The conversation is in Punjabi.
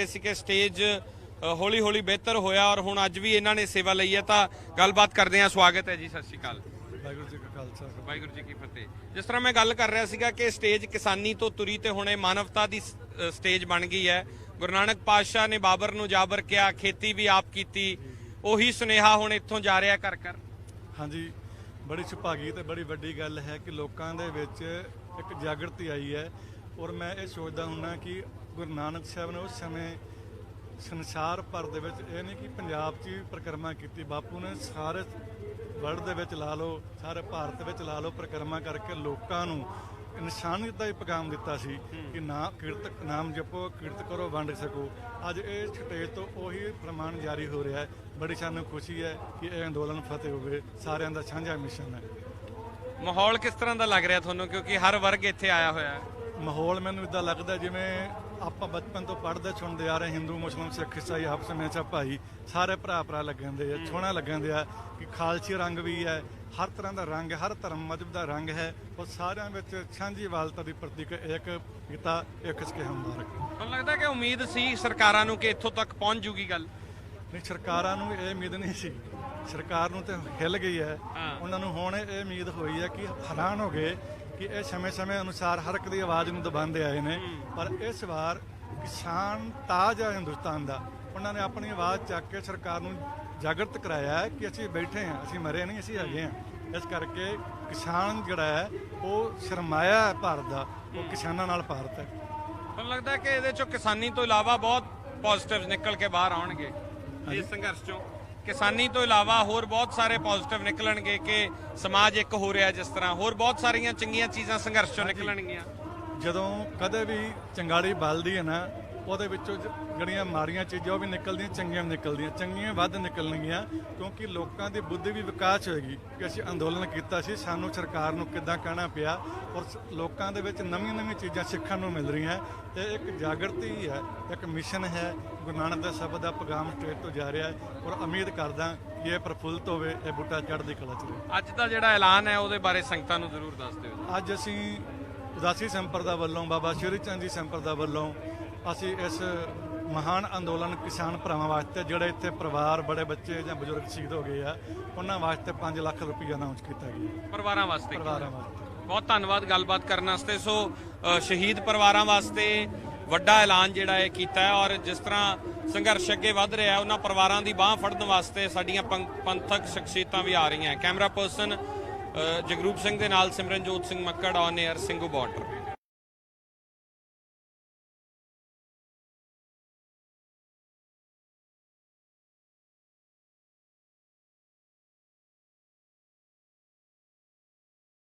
ਸੀ ਕਿ ਸਟੇਜ ਹੌਲੀ ਹੌਲੀ ਬਿਹਤਰ ਹੋਇਆ ਔਰ ਹੁਣ ਅੱਜ ਵੀ ਇਹਨਾਂ ਨੇ ਸੇਵਾ ਲਈ ਹੈ ਤਾਂ ਗੱਲਬਾਤ ਕਰਦੇ ਹਾਂ। ਸਵਾਗਤ ਹੈ ਜੀ ਸਤਿ ਸ਼੍ਰੀ ਅਕਾਲ। ਵਾਹਿਗੁਰੂ ਜੀ ਕਾ ਖਾਲਸਾ ਵਾਹਿਗੁਰੂ ਜੀ ਕੀ ਫਤਿਹ। ਜਿਸ ਤਰ੍ਹਾਂ ਮੈਂ ਗੱਲ ਕਰ ਰਿਹਾ ਸੀਗਾ ਕਿ ਸਟੇਜ ਕਿਸਾਨੀ ਤੋਂ ਤੁਰੀ ਤੇ ਹੁਣੇ ਮਾਨਵਤਾ ਦੀ ਸਟੇਜ ਬਣ ਗਈ ਹੈ। ਗੁਰੂ ਨਾਨਕ ਪਾਤਸ਼ਾਹ ਨੇ ਬਾਬਰ ਨੂੰ ਜਾਬਰ ਕਿਹਾ ਖੇਤੀ ਵੀ ਆਪ ਕੀਤੀ। ਉਹੀ ਸੁਨੇਹਾ ਹੁਣ ਇੱਥੋਂ ਜਾ ਰਿਹਾ ਕਰ ਕਰ ਹਾਂਜੀ ਬੜੀ ਸੁਭਾਗੀ ਤੇ ਬੜੀ ਵੱਡੀ ਗੱਲ ਹੈ ਕਿ ਲੋਕਾਂ ਦੇ ਵਿੱਚ ਇੱਕ ਜਾਗਰਤੀ ਆਈ ਹੈ। ਔਰ ਮੈਂ ਇਹ ਸੋਚਦਾ ਹੁੰਨਾ ਕਿ ਗੁਰੂ ਨਾਨਕ ਸਾਹਿਬ ਨੇ ਉਸ ਸਮੇਂ ਸੰਸਾਰ ਭਰ ਦੇ ਵਿੱਚ ਇਹ ਨਹੀਂ ਕਿ ਪੰਜਾਬ 'ਚ ਹੀ ਪਰਿਕਰਮਾ ਕੀਤੀ ਬਾਪੂ ਨੇ ਸਾਰੇ ਵਰਲਡ ਦੇ ਵਿੱਚ ਲਾ ਲਓ ਸਾਰੇ ਭਾਰਤ ਵਿੱਚ ਲਾ ਲਓ ਪਰਿਕਰਮਾ ਕਰਕੇ ਲੋਕਾਂ ਨੂੰ ਇਨਸਾਨੀਅਤ ਦਾ ਹੀ ਪੈਗਾਮ ਦਿੱਤਾ ਸੀ ਕਿ ਨਾ ਕੀਰਤ ਨਾਮ ਜਪੋ ਕੀਰਤ ਕਰੋ ਵੰਡ ਸਕੋ। ਅੱਜ ਇਹ ਸਟੇਜ ਤੋਂ ਉਹੀ ਪ੍ਰਮਾਣ ਜਾਰੀ ਹੋ ਰਿਹਾ ਹੈ। ਬੜੀ ਸਾਨੂੰ ਖੁਸ਼ੀ ਹੈ ਕਿ ਇਹ ਅੰਦੋਲਨ ਫਤਿਹ ਹੋਵੇ। ਸਾਰਿਆਂ ਦਾ ਸਾਂਝਾ ਮਿਸ਼ਨ ਹੈ। ਮਾਹੌਲ ਕਿਸ ਤਰ੍ਹਾਂ ਦਾ ਲੱਗ ਰਿਹਾ ਤੁਹਾਨੂੰ? ਕਿਉਂਕਿ ਹਰ ਵਰਗ ਇੱਥੇ ਆਇਆ ਹੋਇਆ ਹੈ। ਮਾਹੌਲ ਮੈਨੂੰ ਇਦਾਂ ਲੱਗਦਾ ਜਿਵੇਂ ਆਪਾਂ ਬਚਪਨ ਤੋਂ ਪੜ੍ਹਦੇ ਸੁਣਦੇ ਆ ਰਹੇ ਹਿੰਦੂ ਮੁਸਲਮਾਨ ਸਿੱਖ ਈਸਾਈ ਆਪਸ ਵਿੱਚ ਆ ਭਾਈ ਸਾਰੇ ਭਰਾ ਭਰਾ ਲੱਗਣਦੇ ਆ ਸੋਹਣਾ ਲੱਗਣਦੇ ਆ ਕਿ ਖਾਲਸੀ ਰੰਗ ਵੀ ਹੈ ਹਰ ਤਰ੍ਹਾਂ ਦਾ ਰੰਗ ਹਰ ਧਰਮ ਮਜ਼ਹਬ ਦਾ ਰੰਗ ਹੈ ਉਹ ਸਾਰਿਆਂ ਵਿੱਚ ਸਾਂਝੀ ਵਾਲਤਾ ਦੀ ਪ੍ਰਤੀਕ ਇੱਕ ਪਿਤਾ ਇੱਕ ਸਕੇ ਹਮਦਾਰ ਤੁਹਾਨੂੰ ਲੱਗਦਾ ਕਿ ਉਮੀਦ ਸੀ ਸਰਕਾਰਾਂ ਨੂੰ ਕਿ ਇੱਥੋਂ ਤੱਕ ਪਹੁੰਚ ਜੂਗੀ ਗੱਲ? ਨਹੀਂ ਸਰਕਾਰਾਂ ਨੂੰ ਇਹ ਉਮੀਦ ਨਹੀਂ ਸੀ। ਸਰਕਾਰ ਨੂੰ ਤੇ ਹਿੱਲ ਗਈ ਹਾਂ। ਉਹਨਾਂ ਨੂੰ ਹੁਣ ਇਹ ਉਮੀਦ ਹੋਈ ਹੈ ਕਿ ਹੈਰਾਨ ਹੋ ਗਏ ਕਿ ਇਹ ਸਮੇਂ-ਸਮੇਂ ਅਨੁਸਾਰ ਹਰ ਇੱਕ ਦੀ ਆਵਾਜ਼ ਨੂੰ ਦਬਾਉਂਦੇ ਆਏ ਨੇ। ਪਰ ਇਸ ਵਾਰ ਕਿਸਾਨ ਤਾਜ ਹੈ ਹਿੰਦੁਸਤਾਨ ਦਾ। ਉਹਨਾਂ ਨੇ ਆਪਣੀ ਆਵਾਜ਼ ਚੱਕ ਕੇ ਸਰਕਾਰ ਨੂੰ ਜਾਗਰਤ ਕਰਾਇਆ ਹੈ ਕਿ ਅਸੀਂ ਬੈਠੇ ਹਾਂ ਅਸੀਂ ਮਰੇ ਨਹੀਂ ਅਸੀਂ ਹੈਗੇ ਹਾਂ। ਇਸ ਕਰਕੇ ਕਿਸਾਨ ਜਿਹੜਾ ਹੈ ਉਹ ਸਰਮਾਇਆ ਹੈ ਭਾਰਤ ਦਾ ਉਹ ਕਿਸਾਨਾਂ ਨਾਲ ਭਾਰਤ ਹੈ। ਤੁਹਾਨੂੰ ਲੱਗਦਾ ਕਿ ਇਹਦੇ ਚੋਂ ਕਿਸਾਨੀ ਤੋਂ ਇਲਾਵਾ ਬਹੁਤ ਪੋਜ਼ਿਟਿਵਸ ਨਿਕਲ ਕੇ ਬਾਹਰ ਆਉਣਗੇ। ਇਸ ਸੰਘਰਸ਼ ਚੋਂ। ਕਿਸਾਨੀ ਤੋਂ ਇਲਾਵਾ ਹੋਰ ਬਹੁਤ ਸਾਰੇ ਪੋਜ਼ਿਟਿਵ ਨਿਕਲਣਗੇ ਕਿ ਸਮਾਜ ਇੱਕ ਹੋ ਰਿਹਾ ਜਿਸ ਤਰ੍ਹਾਂ। ਹੋਰ ਬਹੁਤ ਸਾਰੀਆਂ ਚੰਗੀਆਂ ਚੀਜ਼ਾਂ ਸੰਘਰਸ਼ ਚੋਂ ਨਿਕਲਣਗੀਆਂ। ਜਦੋਂ ਕਦੇ ਵੀ ਚੰਗਾੜੀ ਬਲਦੀ ਹੈ ਨਾ ਉਹਦੇ ਵਿੱਚੋਂ ਜਿਹੜੀਆਂ ਮਾੜੀਆਂ ਚੀਜ਼ਾਂ ਉਹ ਵੀ ਨਿਕਲਦੀਆਂ ਚੰਗੀਆਂ ਵੀ ਨਿਕਲਦੀਆਂ। ਚੰਗੀਆਂ ਵੱਧ ਨਿਕਲਣਗੀਆਂ ਕਿਉਂਕਿ ਲੋਕਾਂ ਦੀ ਬੁੱਧੀ ਵੀ ਵਿਕਾਸ ਹੋਏਗੀ ਕਿ ਅਸੀਂ ਅੰਦੋਲਨ ਕੀਤਾ ਸੀ ਸਾਨੂੰ ਸਰਕਾਰ ਨੂੰ ਕਿੱਦਾਂ ਕਹਿਣਾ ਪਿਆ ਔਰ ਲੋਕਾਂ ਦੇ ਵਿੱਚ ਨਵੀਆਂ ਨਵੀਆਂ ਚੀਜ਼ਾਂ ਸਿੱਖਣ ਨੂੰ ਮਿਲ ਰਹੀਆਂ। ਇਹ ਇੱਕ ਜਾਗਰਤੀ ਹੈ ਇੱਕ ਮਿਸ਼ਨ ਹੈ। ਗੁਰੂ ਨਾਨਕ ਦੇ ਸ਼ਬਦ ਦਾ ਪੈਗਾਮ ਸਟੇਟ ਤੋਂ ਜਾ ਰਿਹਾ ਹੈ ਔਰ ਉਮੀਦ ਕਰਦਾ ਕਿ ਇਹ ਪ੍ਰਫੁੱਲਤ ਹੋਵੇ ਇਹ ਬੂਟਾ ਚੜ੍ਹਦੀ ਕਲਾ ਚ ਅੱਜ ਦਾ ਜਿਹੜਾ ਐਲਾਨ ਹੈ ਉਹਦੇ ਬਾਰੇ ਸੰਗਤਾਂ ਨੂੰ ਜ਼ਰੂਰ ਦੱਸ ਦਿਓ ਅੱਜ ਅਸੀਂ ਉਦਾਸੀ ਸੰਪਰਦਾ ਵੱਲੋਂ ਬਾਬਾ ਸ਼੍ਰੀ ਚੰਦ ਜੀ ਸੰਪਰਦਾ ਵੱਲੋਂ ਅਸੀਂ ਇਸ ਮਹਾਨ ਅੰਦੋਲਨ ਕਿਸਾਨ ਭਰਾਵਾਂ ਵਾਸਤੇ ਜਿਹੜੇ ਇੱਥੇ ਪਰਿਵਾਰ ਬੜੇ ਬੱਚੇ ਜਾਂ ਬਜ਼ੁਰਗ ਸ਼ਹੀਦ ਹੋ ਗਏ ਆ ਉਹਨਾਂ ਵਾਸਤੇ 5 ਲੱਖ ਰੁਪਈਆ ਅਨਾਉਂਸ ਕੀਤਾ ਗਿਆ। ਪਰਿਵਾਰਾਂ ਵਾਸਤੇ ਪਰਿਵਾਰਾਂ ਵਾਸਤੇ। ਬਹੁਤ ਧੰਨਵਾਦ ਗੱਲਬਾਤ ਕਰਨ ਵਾਸਤੇ। ਸੋ ਸ਼ਹੀਦ ਪਰਿਵਾਰਾਂ ਵਾਸਤੇ ਵੱਡਾ ਐਲਾਨ ਜਿਹੜਾ ਹੈ ਕੀਤਾ ਹੈ ਔਰ ਜਿਸ ਤਰ੍ਹਾਂ ਸੰਘਰਸ਼ ਅੱਗੇ ਵੱਧ ਰਿਹਾ ਹੈ ਉਹਨਾਂ ਪਰਿਵਾਰਾਂ ਦੀ ਬਾਹ ਫੜਨ ਵਾਸਤੇ ਸਾਡੀਆਂ ਪੰਥਕ ਸ਼ਖਸੀਅਤਾਂ ਵੀ ਆ ਰਹੀਆਂ। ਕੈਮਰਾ ਪਰਸਨ ਜਗਰੂਪ ਸਿੰਘ ਦੇ ਨਾਲ Simranjot Singh Makkar on air Singhu border.